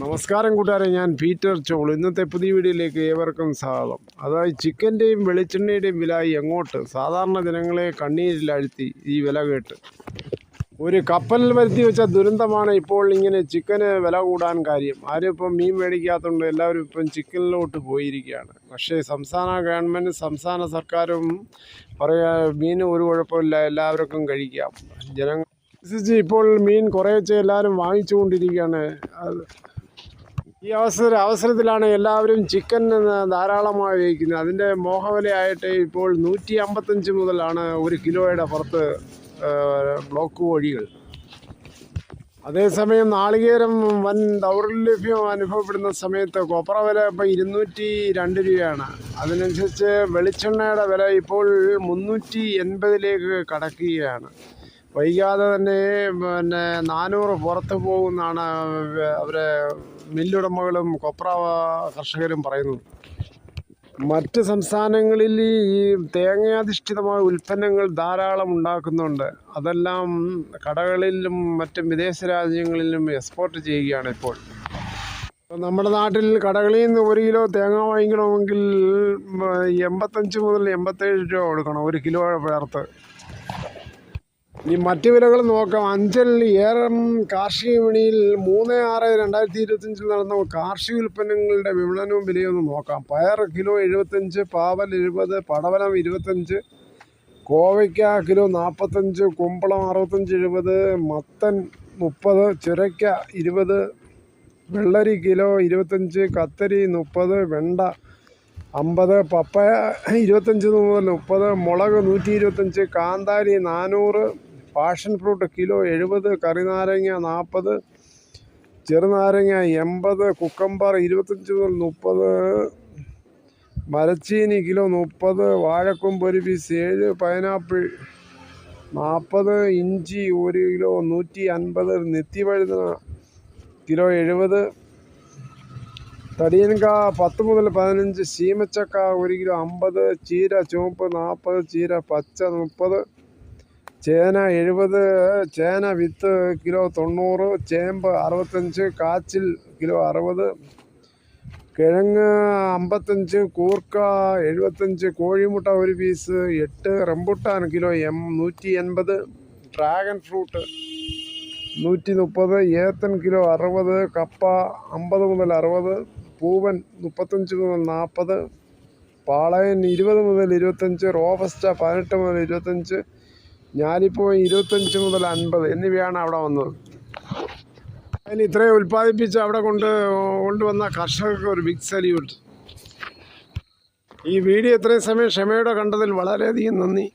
നമസ്കാരം കൂട്ടുകാരെ ഞാൻ പീറ്റർ ചോൾ ഇന്നത്തെ പുതിയ വീഡിയോയിലേക്ക് ഏവർക്കും സ്വാഗതം. അതായത് ചിക്കന്റെയും വെളിച്ചെണ്ണയുടെയും വില എങ്ങോട്ട്? സാധാരണ ജനങ്ങളെ കണ്ണീരിലഴുത്തി ഈ വില കേട്ട്. ഒരു കപ്പലിൽ വരുത്തി വെച്ച ദുരന്തമാണ് ഇപ്പോൾ ഇങ്ങനെ ചിക്കന് വില കൂടാൻ കാര്യം. ആരും ഇപ്പം മീൻ മേടിക്കാത്തതുകൊണ്ട് എല്ലാവരും ഇപ്പം ചിക്കനിലോട്ട് പോയിരിക്കുകയാണ്. പക്ഷേ സംസ്ഥാന ഗവൺമെന്റ് സംസ്ഥാന സർക്കാരും പറയാ മീൻ ഒരു കുഴപ്പമില്ല എല്ലാവർക്കും കഴിക്കാം. ജനങ്ങൾ ഇപ്പോൾ മീൻ കുറേശ്ശെ എല്ലാവരും വാങ്ങിച്ചുകൊണ്ടിരിക്കുകയാണ്. ഈ അവസര അവസരത്തിലാണ് എല്ലാവരും ചിക്കൻ ധാരാളമായി വയ്ക്കുന്നത് അതിന്റെ മോഹവിലയായിട്ട് ഇപ്പോൾ നൂറ്റി അമ്പത്തഞ്ച് മുതലാണ് ഒരു കിലോയുടെ പുറത്ത് ബ്ലോക്ക് കോഴികൾ. അതേസമയം നാളികേരം വൻ ദൗർലഭ്യം അനുഭവപ്പെടുന്ന സമയത്ത് കൊപ്ര വില ഇപ്പോൾ ഇരുന്നൂറ്റി രണ്ട് രൂപയാണ്. അതിനനുസരിച്ച് വെളിച്ചെണ്ണയുടെ വില ഇപ്പോൾ മുന്നൂറ്റി എൺപതിലേക്ക് കടക്കുകയാണ്. വൈകാതെ തന്നെ പിന്നെ നാനൂറ് പുറത്ത് പോകുമെന്നാണ് അവരെ മില്ലുടമകളും കൊപ്ര കർഷകരും പറയുന്നത്. മറ്റ് സംസ്ഥാനങ്ങളിൽ ഈ തേങ്ങാധിഷ്ഠിതമായ ഉൽപ്പന്നങ്ങൾ ധാരാളം ഉണ്ടാക്കുന്നുണ്ട്. അതെല്ലാം കടകളിലും മറ്റും വിദേശ രാജ്യങ്ങളിലും എക്സ്പോർട്ട് ചെയ്യുകയാണ് ഇപ്പോൾ. ഇപ്പം നമ്മുടെ നാട്ടിൽ കടകളിൽ നിന്ന് ഒരു കിലോ തേങ്ങ വാങ്ങിക്കണമെങ്കിൽ എൺപത്തഞ്ച് മുതൽ എൺപത്തേഴ് രൂപ കൊടുക്കണം ഒരു കിലോ ചേർത്ത് ഇനി മറ്റ് വിലകൾ നോക്കാം. അഞ്ചൽ ഏറം കാർഷിക വിപണിയിൽ മൂന്ന് ആറ് രണ്ടായിരത്തി ഇരുപത്തഞ്ചിൽ നടന്ന കാർഷിക ഉൽപ്പന്നങ്ങളുടെ വിപണനവും വിലയും ഒന്ന് നോക്കാം. പയർ കിലോ എഴുപത്തഞ്ച് പാവൽ എഴുപത് പടവലം ഇരുപത്തഞ്ച് കോവയ്ക്ക കിലോ നാൽപ്പത്തഞ്ച് കുമ്പളം അറുപത്തഞ്ച് എഴുപത് മത്തൻ മുപ്പത് ചുരയ്ക്ക ഇരുപത് വെള്ളരി കിലോ ഇരുപത്തഞ്ച് കത്തരി മുപ്പത് വെണ്ട അമ്പത് പപ്പയ ഇരുപത്തഞ്ച് മുതൽ മുപ്പത് മുളക് നൂറ്റി ഇരുപത്തഞ്ച് കാന്താരി നാനൂറ് പാഷൻ ഫ്രൂട്ട് കിലോ എഴുപത് കറിനാരങ്ങ നാൽപ്പത് ചെറുനാരങ്ങ എൺപത് കുക്കമ്പർ ഇരുപത്തഞ്ച് മുതൽ മുപ്പത് മരച്ചീനി കിലോ മുപ്പത് വാഴക്കൊമ്പ് ഒരു പീസ് ഏഴ് പൈനാപ്പിൾ നാൽപ്പത് ഇഞ്ചി ഒരു കിലോ നൂറ്റി അൻപത് നിത്യവഴുതന കിലോ എഴുപത് തടിയൻക പത്ത് മുതൽ പതിനഞ്ച് ശീമച്ചക്ക ഒരു കിലോ അമ്പത് ചീര ചുവപ്പ് നാൽപ്പത് ചീര പച്ച മുപ്പത് ചേന എഴുപത് ചേന വിത്ത് കിലോ തൊണ്ണൂറ് ചേമ്പ് അറുപത്തഞ്ച് കാച്ചിൽ കിലോ അറുപത് കിഴങ്ങ് അമ്പത്തഞ്ച് കൂർക്ക എഴുപത്തഞ്ച് കോഴിമുട്ട ഒരു പീസ് എട്ട് റംബുട്ടാൻ കിലോ എം നൂറ്റി എൺപത് ഡ്രാഗൺ ഫ്രൂട്ട് നൂറ്റി മുപ്പത് ഏത്തൻ കിലോ അറുപത് കപ്പ അമ്പത് മുതൽ അറുപത് പൂവൻ മുപ്പത്തഞ്ച് മുതൽ നാൽപ്പത് പാളയൻ ഇരുപത് മുതൽ ഇരുപത്തഞ്ച് റോബസ്റ്റ പതിനെട്ട് മുതൽ ഇരുപത്തഞ്ച് ഞാലിപ്പോ ഇരുപത്തഞ്ച് മുതൽ അൻപത് എന്നിവയാണ് അവിടെ വന്നത്. അതിന് ഇത്രയും ഉൽപ്പാദിപ്പിച്ച് അവിടെ കൊണ്ട് കൊണ്ടുവന്ന കർഷകർക്ക് ഒരു ബിഗ് സല്യൂട്ട് ഈ വീഡിയോ ഇത്രയും സമയം ക്ഷമയോടെ കണ്ടതിൽ വളരെയധികം നന്ദി.